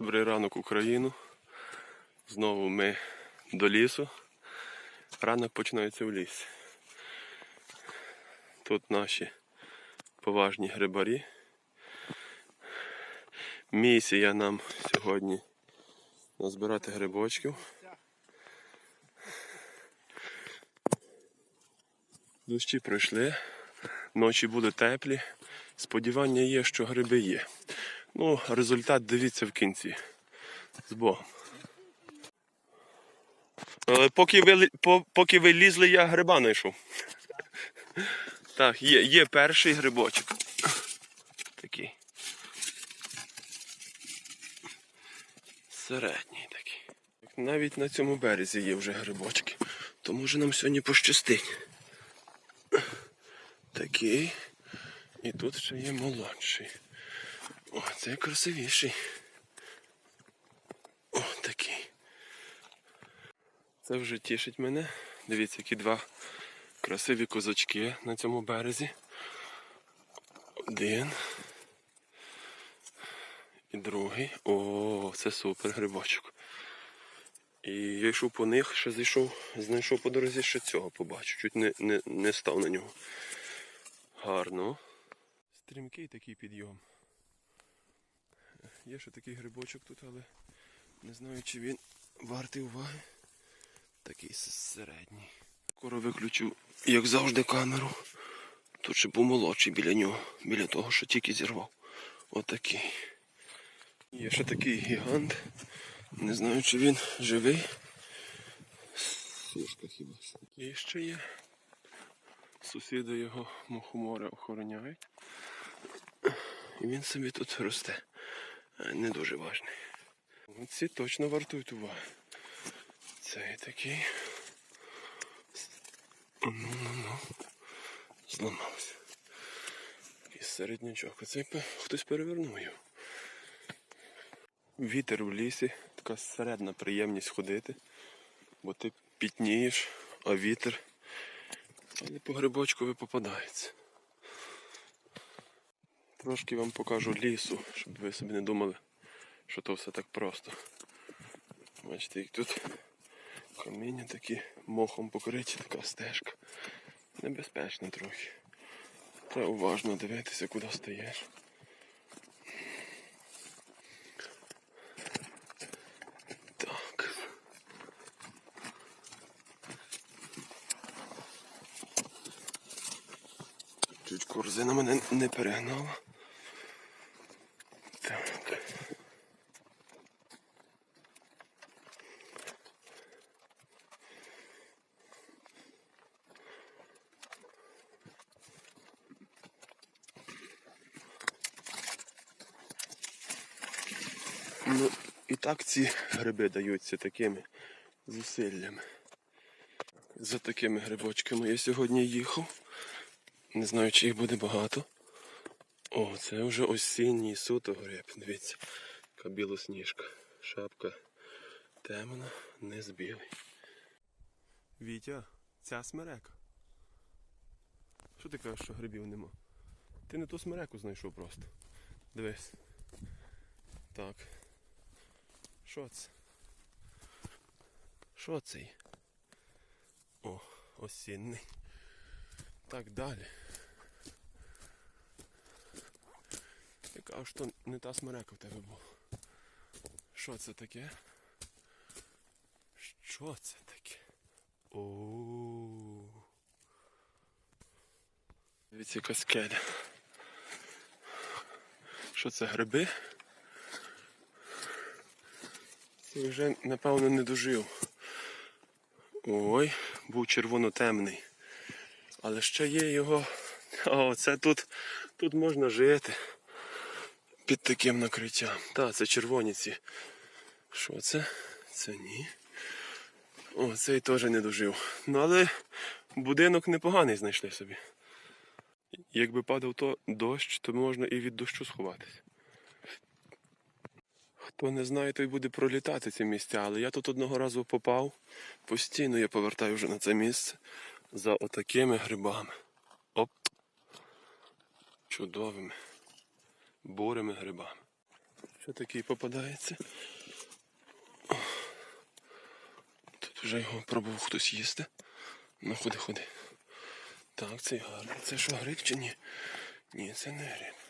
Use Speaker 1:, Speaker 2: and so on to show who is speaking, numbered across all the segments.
Speaker 1: Добрий ранок Україну. Знову ми до лісу. Ранок починається в лісі. Тут наші поважні грибарі. Місія нам сьогодні назбирати грибочків. Дощі пройшли, ночі були теплі. Сподівання є, що гриби є. Ну, результат дивіться в кінці. З Богом. Поки ви, по- поки ви лізли, я гриба знайшов. Так, є, є перший грибочок. Такий. Середній такий. Навіть на цьому березі є вже грибочки. То може нам сьогодні пощастить. Такий. І тут ще є молодший. О, цей красивіший. О, такий. Це вже тішить мене. Дивіться, які два красиві козачки на цьому березі. Один. І другий. О, це супер грибочок. І я йшов по них, ще зайшов, знайшов по дорозі ще цього побачив. Чуть не, не, не став на нього. Гарно. Стрімкий такий підйом. Є ще такий грибочок тут, але не знаю, чи він вартий уваги. Такий середній. Скоро виключу, як завжди, камеру. Тут ще був молодший біля нього, біля того, що тільки зірвав. Отакий. Є ще такий гігант. Не знаю, чи він живий. Сушка хіба. І ще є. Сусіди його мухомори охороняють. І він собі тут росте. Не дуже важний. Ці точно вартують уваги. Цей такий. Ну, ну, ну. Зламався. Такий середнячок. Оцей хтось перевернув його. Вітер в лісі, така середна приємність ходити, бо ти пітнієш, а вітер. Але по грибочку попадається. Трошки вам покажу лісу, щоб ви собі не думали, що то все так просто. Бачите, як тут каміння такі мохом покриті, така стежка. Небезпечно трохи. Треба уважно дивитися, куди. Чуть корзина мене не перегнала. Так. Ну, і так ці гриби даються такими зусиллями. За такими грибочками я сьогодні їхав. Не знаю, чи їх буде багато. О, це вже осінній суто гриб. Дивіться, яка білосніжка. Шапка темна, низ білий. Вітя, ця смерека. Що ти кажеш, що грибів нема? Ти не ту смереку знайшов просто. Дивись. Так. Що це? Що це? є? О, осінний. Так далі. Я кажу, що не та смерека в тебе була. Що це таке? Що це таке? О. Дивіться, яка скеля. Що це гриби? Це вже, напевно, не дожив. Ой, був червоно-темний. Але ще є його. О, це тут, тут можна жити під таким накриттям. Так, це червоні ці. Що це? Це ні. О, цей теж не дожив. Ну але будинок непоганий знайшли собі. Якби падав то дощ, то можна і від дощу сховатися. Хто не знає, той буде пролітати ці місця, але я тут одного разу попав. Постійно я повертаю вже на це місце за отакими грибами. Оп. Чудовими. Бурими грибами. Ще такий попадається. Тут вже його пробував хтось їсти. Ну ходи, ходи. Так, цей гарний. Це що, гриб чи ні? Ні, це не гриб.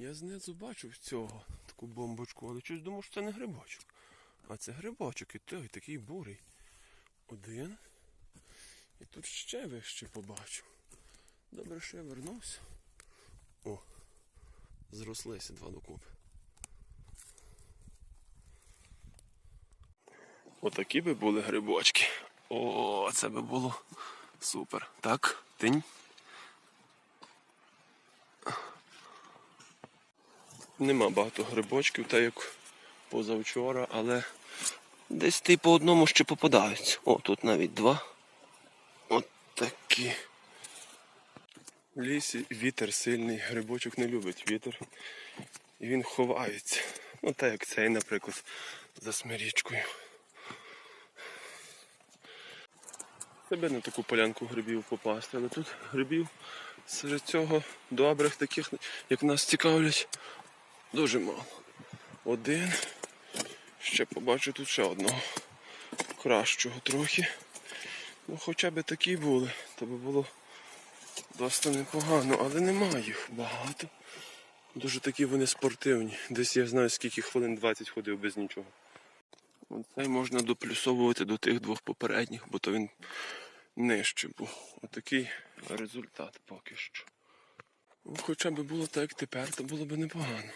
Speaker 1: Я знизу бачив цього таку бомбочку, але щось думав, що це не грибочок. А це грибочок і той такий бурий. Один. І тут ще вище побачив. Добре, що я вернувся. О, зрослися два докупи. Отакі би були грибочки. О, це би було супер. Так, тинь. Нема багато грибочків, так як позавчора, але десь ти по одному ще попадаються. О, тут навіть два. От такі. В лісі вітер сильний, грибочок не любить вітер. І він ховається. Ну так як цей, наприклад, за смирічкою. Тебе на таку полянку грибів попасти, але тут грибів серед цього добрих, таких, як нас цікавлять, дуже мало. Один. Ще побачу тут ще одного. Кращого трохи. Ну хоча б такі були, то би було досить непогано, але немає їх багато. Дуже такі вони спортивні. Десь я знаю скільки хвилин 20 ходив без нічого. Оцей можна доплюсовувати до тих двох попередніх, бо то він нижче був. Отакий результат поки що. Хоча б було так, як тепер, то було б непогано.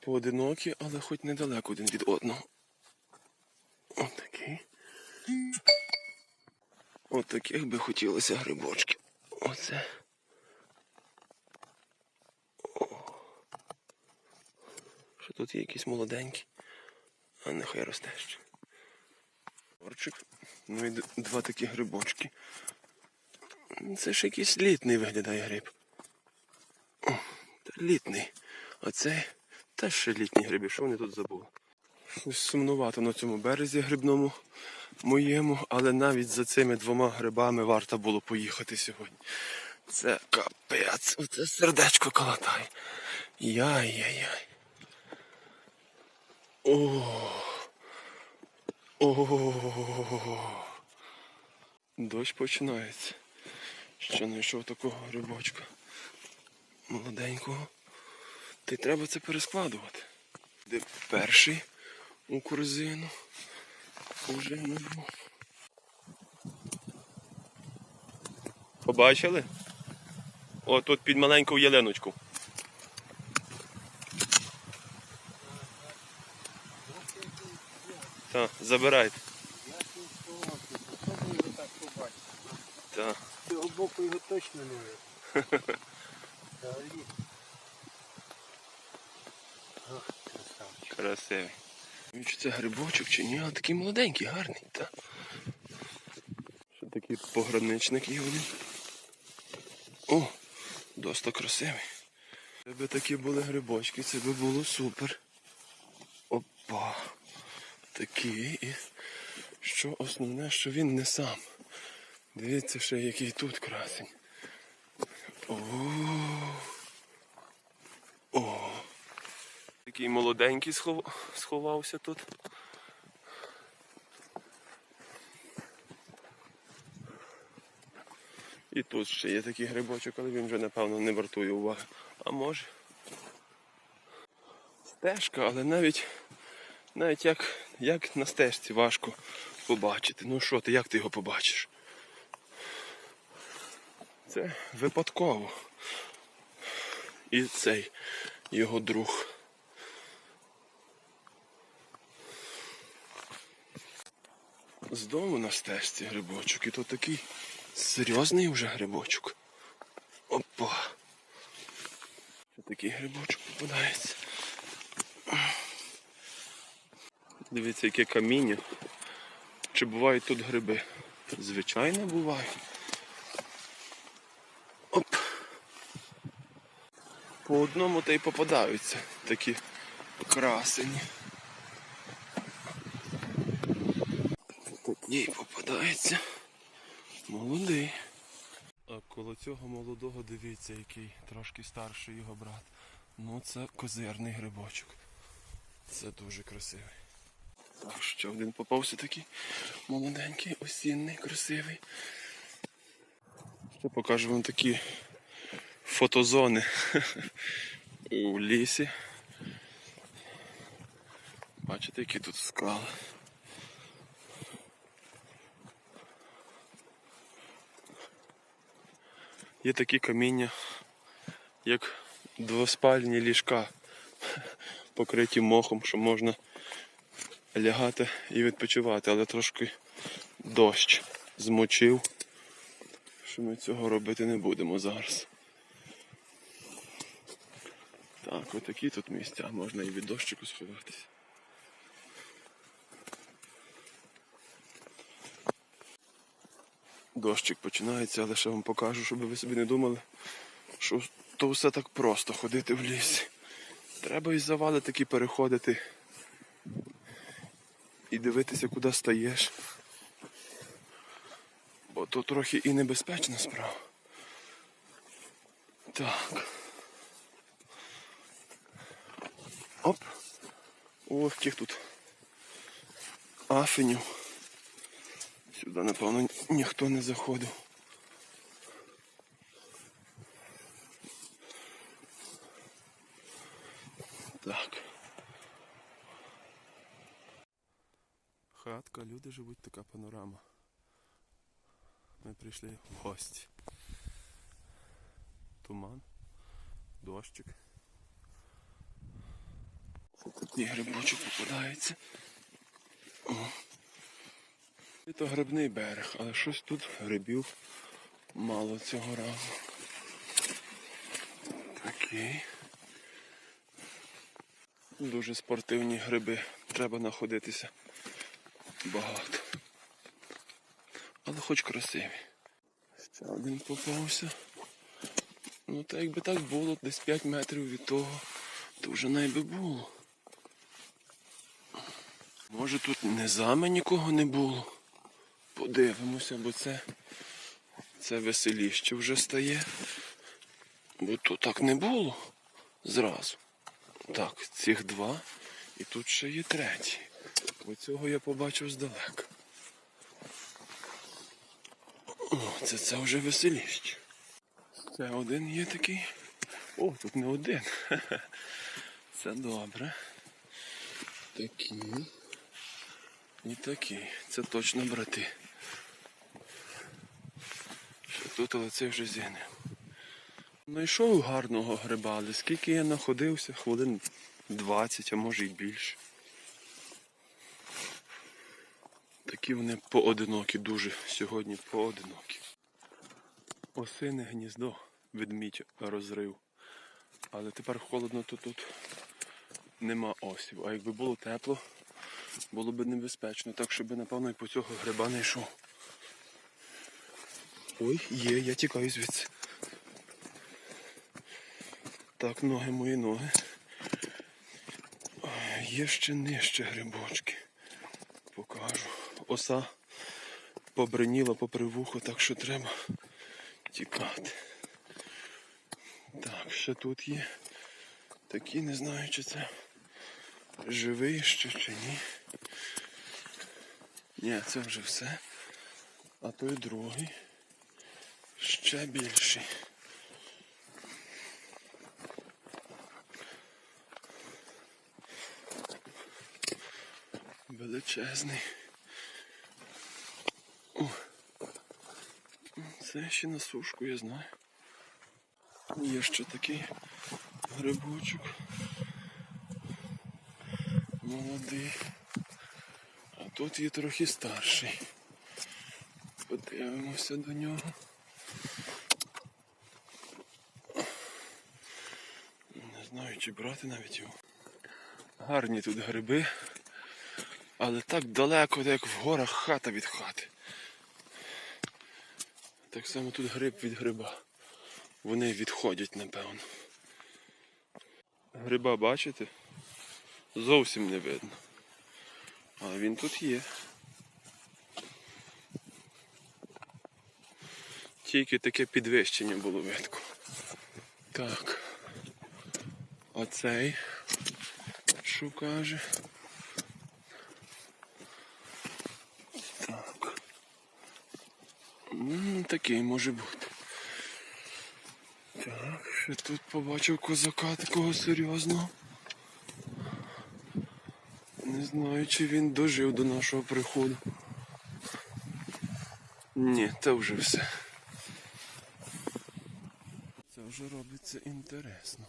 Speaker 1: Поодинокі, але хоч недалеко один від одного. Отакий. От таких би хотілося грибочків. Оце. О. Що тут є якісь молоденькі, а нехай росте ще. Орчик. Ну і два такі грибочки. Це ж якийсь літний виглядає гриб. О, та літний. А це теж ще літні гриби. Що вони тут забули? Щось сумнувато на цьому березі грибному моєму, але навіть за цими двома грибами варто було поїхати сьогодні. Це капець, оце сердечко колотає. Яй-яй-яй. О. О. Дощ починається. Ще знайшов такого грибочка. Молоденького. Та й треба це перескладувати. Де перший у корзину. Уже не був. Побачили? О, тут під маленьку ялиночку. Так, забирайте. Так.
Speaker 2: Цього боку його точно не видно. Взагалі. Ох, красавчик.
Speaker 1: Красивий. Чи це грибочок, чи ні, але такий молоденький, гарний, так. Ще такий пограничник є один. О, досить красивий. Це би такі були грибочки, це би було супер. Опа. Такий. І що основне, що він не сам. Дивіться ще, який тут красень. О. Такий молоденький сховався тут. І тут ще є такий грибочок, але він вже напевно не вартує уваги. А може. Стежка, але навіть навіть як, як на стежці важко побачити. Ну що ти, як ти його побачиш? Це випадково. І цей його друг. З дому на стежці грибочок. І то такий серйозний вже грибочок. Опа. Ще такий грибочок попадається. Дивіться, яке каміння. Чи бувають тут гриби? Звичайно, бувають. Оп. По одному та й попадаються такі красені. Такий попадається. Молодий. А коло цього молодого дивіться, який трошки старший його брат. Ну, це козирний грибочок. Це дуже красивий. Так, ще один попався такий молоденький, осінний, красивий. Ще покажу вам такі фотозони у лісі. Бачите, які тут скали. Є такі каміння, як двоспальні ліжка, покриті мохом, що можна лягати і відпочивати, але трошки дощ змочив, що ми цього робити не будемо зараз. Так, отакі тут місця, можна і від дощику сховатися. Дощик починається, але ще вам покажу, щоб ви собі не думали, що то все так просто ходити в лісі. Треба і завали такі переходити і дивитися, куди стаєш. Бо то трохи і небезпечна справа. Так. Оп. Ох, яких тут афенів. Сюди, напевно, ніхто не заходив. Так. Хатка, люди живуть, така панорама. Ми прийшли в гості. Туман, дощик. Це такий грибочок попадається. О. То грибний берег, але щось тут грибів мало цього разу. Такий. Дуже спортивні гриби. Треба знаходитися багато. Але хоч красиві. Ще один попався. Ну так якби так було, десь 5 метрів від того, то вже найби було. Може тут не зами нікого не було. Подивимося, бо це, це веселіще вже стає. Бо тут так не було зразу. Так, цих два. І тут ще є третій. Оцього я побачив здалека. О, це, це вже веселіще. Це один є такий. О, тут не один. Це добре. Такий. І такий. Це точно брати. Тут, але це вже зіни. Знайшов гарного гриба, але скільки я знаходився, хвилин 20, а може й більше. Такі вони поодинокі, дуже сьогодні поодинокі. Осине гніздо ведмідь розрив. Але тепер холодно, то тут нема осів. А якби було тепло, було б небезпечно, так щоб напевно і по цього гриба не йшов. Ой, є, я тікаю звідси. Так, ноги мої ноги. Є ще нижче грибочки. Покажу. Оса побреніла попри вухо, так що треба тікати. Так, ще тут є. Такі, не знаю, чи це живий ще чи ні. Ні, це вже все. А той другий ще більший. Величезний. О, це ще на сушку, я знаю. Є ще такий грибочок. Молодий. А тут є трохи старший. Подивимося до нього. Знаю, чи брати навіть його. Гарні тут гриби, але так далеко, як в горах хата від хати. Так само тут гриб від гриба. Вони відходять, напевно. Гриба бачите? Зовсім не видно. Але він тут є. Тільки таке підвищення було видко. Так. Оцей, що каже. Так. М, Такий може бути. Так, ще тут побачив козака такого серйозного. Не знаю, чи він дожив до нашого приходу. Ні, це вже все. Це вже робиться інтересно.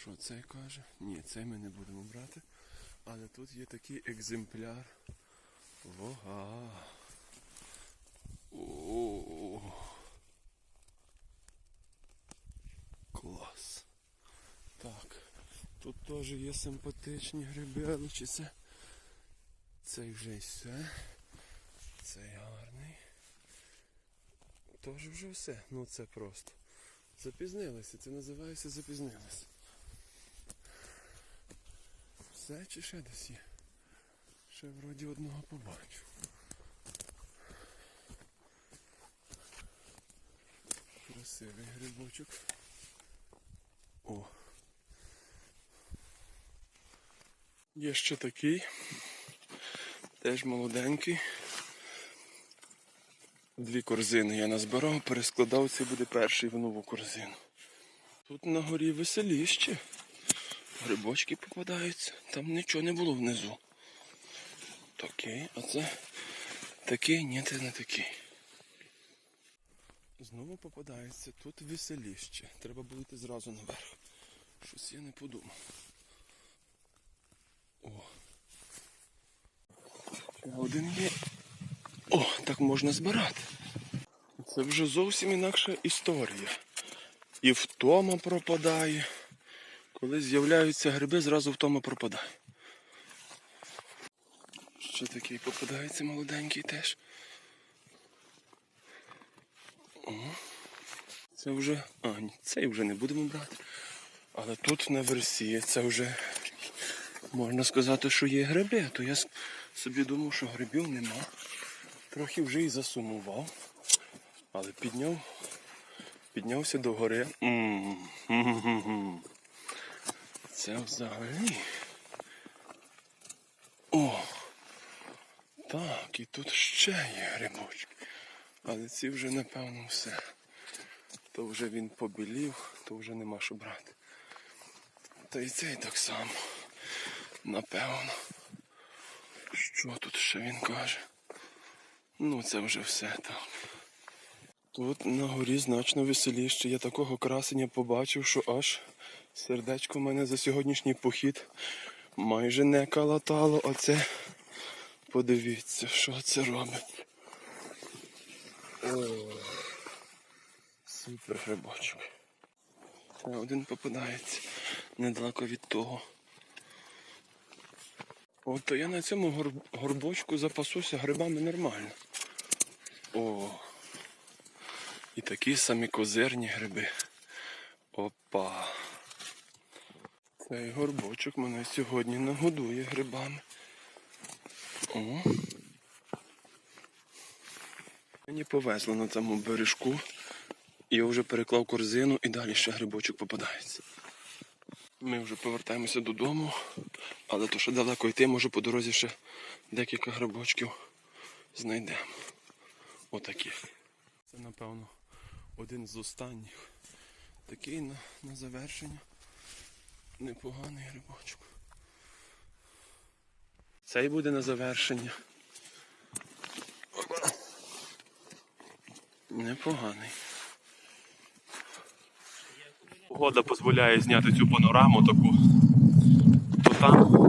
Speaker 1: Що цей каже? Ні, цей ми не будемо брати. Але тут є такий екземпляр. Вога. О. Клас. Так. Тут теж є симпатичні гриби, але чи це. Цей вже й все. Цей гарний. Тож вже все. Ну це просто. Запізнилися, це називається запізнилися. Все чи ще десь є? Ще вроді одного побачу. Красивий грибочок. О. Є ще такий. Теж молоденький. Дві корзини я назбирав, перескладав, це буде перший в нову корзину. Тут на горі веселіще. Грибочки попадаються. Там нічого не було внизу. Такий, а це такий, ні, це не такий. Знову попадається. Тут веселіще. Треба було йти зразу наверх. Щось я не подумав. О. Один є. О, так можна збирати. Це вже зовсім інакша історія. І втома пропадає. Коли з'являються гриби, зразу втома пропадає. Ще такий попадається молоденький теж. О. Це вже. А, ні, цей вже не будемо брати. Але тут на версії це вже можна сказати, що є гриби, то я собі думав, що грибів нема. Трохи вже і засумував. Але підняв, піднявся до гори. М. Це взагалі. О! Так, і тут ще є грибочки. Але ці вже напевно все. То вже він побілів, то вже нема що брати. Та і цей так само. Напевно. Що тут ще він каже? Ну, це вже все так. Тут на горі значно веселіше. Я такого красення побачив, що аж сердечко в мене за сьогоднішній похід майже не калатало. Оце подивіться, що це робить. О, супер грибочок. Один попадається недалеко від того. От то я на цьому гор- горбочку запасуся грибами нормально. О. І такі самі козирні гриби. Опа. Цей горбочок мене сьогодні нагодує грибами. О. Мені повезло на цьому бережку. Я вже переклав корзину і далі ще грибочок попадається. Ми вже повертаємося додому, але то ще далеко йти, може по дорозі ще декілька грибочків знайдемо. Отаких. Це, напевно, один з останніх. Такий на, на завершення. Непоганий грибочок. Цей буде на завершення. Непоганий. Погода дозволяє зняти цю панораму таку. То там.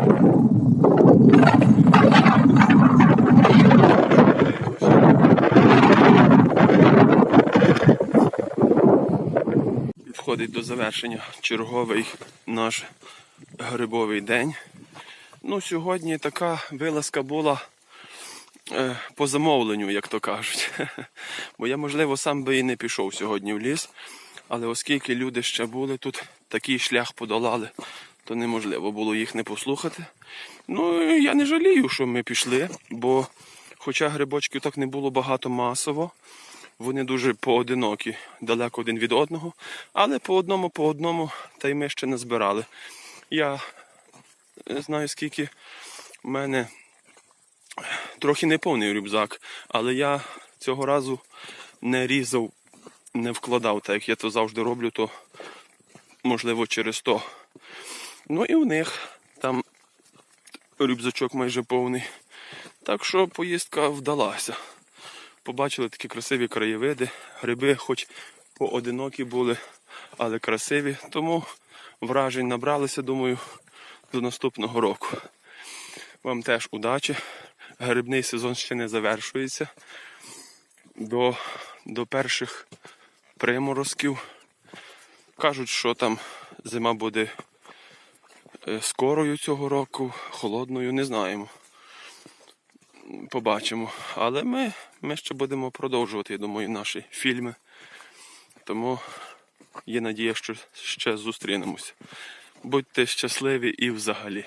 Speaker 1: Підходить до завершення черговий наш грибовий день. Ну, сьогодні така вилазка була е, по замовленню, як то кажуть. Бо я, можливо, сам би і не пішов сьогодні в ліс. Але оскільки люди ще були тут, такий шлях подолали, то неможливо було їх не послухати. Ну, я не жалію, що ми пішли, бо хоча грибочків так не було багато масово, Вони дуже поодинокі, далеко один від одного, але по одному, по одному, та й ми ще не збирали. Я не знаю, скільки в мене трохи не повний рюкзак, але я цього разу не різав, не вкладав, так як я то завжди роблю, то можливо через то. Ну і у них там рюкзачок майже повний. Так що поїздка вдалася. Побачили такі красиві краєвиди. Гриби хоч поодинокі були, але красиві. Тому вражень набралися, думаю, до наступного року. Вам теж удачі. Грибний сезон ще не завершується. До, до перших приморозків. Кажуть, що там зима буде е, скорою цього року, холодною, не знаємо. Побачимо. Але ми, ми ще будемо продовжувати, я думаю, наші фільми. Тому є надія, що ще зустрінемось. Будьте щасливі і взагалі.